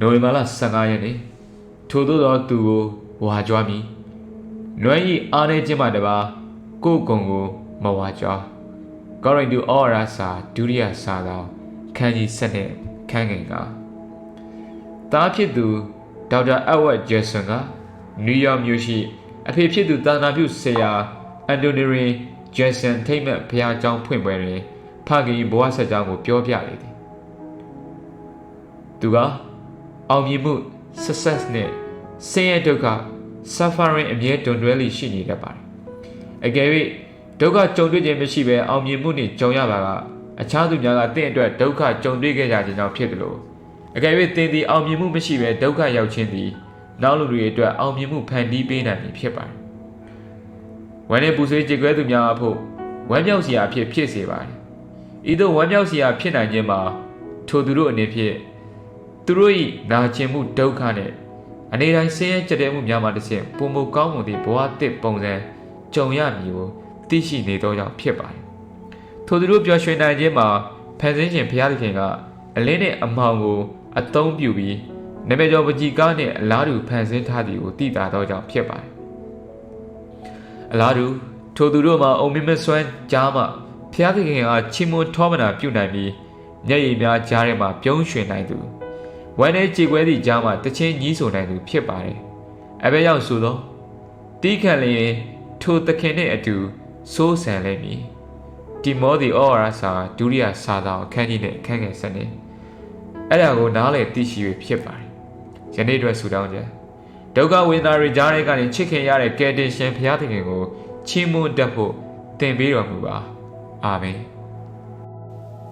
နိုဝင်ဘာလ15ရက်နေ့ထိုသို့သောသူကိုဝါကြွားမိလွမ်းဤအားနေခြင်းမှတပါကိုကုံကိုမဝါကြွားကောရိန္သုဩဝါဒစာဒုတိယစာသောခန်းကြီး7နဲ့ခန်းငယ်ကတားဖြစ်သူဒေါက်တာအဝတ်ဂျက်ဆန်ကနယူးယောက်မြို့ရှိအဖေဖြစ်သူတာနာပြုဆရာအန်တိုနီရင်ဂျက်ဆန်ထိမ့်မက်ဘုရားကျောင်းဖွင့်ပွဲတွင်ဖခင်ဘဝဆက်ကြောင်းကိုပြောပြလေသည်သူက အောင်မြင်မှု success နဲ့ဆင်းရဲဒုက္ခ suffering အမြဲတွန်တွဲလိရှိနေတတ်ပါတယ်အကယ်၍ဒုက္ခကြုံတွေ့ခြင်းမရှိဘဲအောင်မြင်မှုနှင့်ကြုံရပါကအခြားသူများကတင့်အတွက်ဒုက္ခကြုံတွေ့ခဲ့ကြခြင်းကြောင့်ဖြစ်တယ်လို့အကယ်၍သင်သည်အောင်မြင်မှုမရှိဘဲဒုက္ခရောက်ခြင်းသည်နောက်လူတွေအတွက်အောင်မြင်မှုဖန်တီးပေးနိုင်မည်ဖြစ်ပါတယ်ဝမ်းနဲ့ပူဆွေးကြေကွဲသူများအဖို့ဝမ်းမြောက်စရာအဖြစ်ဖြစ်စေပါတယ်ဤသို့ဝမ်းမြောက်စရာဖြစ်နိုင်ခြင်းမှာထိုသူတို့အနေဖြင့် သူတို့၏နာကျင်မှုဒုက္ခနဲ့အနေတိုင်းဆင်းရဲကြက်တဲမှုများမှတစ်ဆင့်ပုံမကောင်းမှုသည့်ဘဝတစ်ပုံစံကြုံရမည်ကိုသိရှိနေသောကြောင့်ဖြစ်ပါတယ်။ထိုသူတို့ပျော်ရွှင်နိုင်ခြင်းမှာဖန်ဆင်းရှင်ဘုရားသခင်ကအလင်းနဲ့အမောင်ကိုအသုံးပြုပြီးနမေကျော်ပကြီကားနဲ့အလားတူဖန်ဆင်းထားသည်ကိုသိတာသောကြောင့်ဖြစ်ပါတယ်။အလားတူထိုသူတို့မှာအုံမင်းမဆွမ်းကြားမှဘုရားသခင်ကချီးမွမ်းထောမနာပြုနိုင်ပြီးမျက်ရည်များကြားထဲမှာပြုံးရွှင်နိုင်သူ ဝမ်းနဲ့ကြေကွဲသည့်ကြားမှာတချင်းကြီးဆိုနိုင်သူဖြစ်ပါတယ်။အဘဲရောက်ဆိုသောတီးခံလျင်ထိုသခင်နှင့်အတူစိုးစံလိမ့်မည်။ဒီမောဒီအော်ရာစာဒုတိယစာသောအခန်းကြီးနဲ့အခန်းငယ်ဆက်နေအဲ့ဒါကိုနားလည်သိရှိရဖြစ်ပါတယ်။ယနေ့အတွက်ဆုတောင်းကြဒုက္ခဝေဒနာတွေကြားထဲကနေချစ်ခင်ရတဲ့ကယ်တင်ရှင်ဘုရားသခင်ကိုချီးမွမ်းတတ်ဖို့သင်ပေးတော်မူပါ။အာမင်။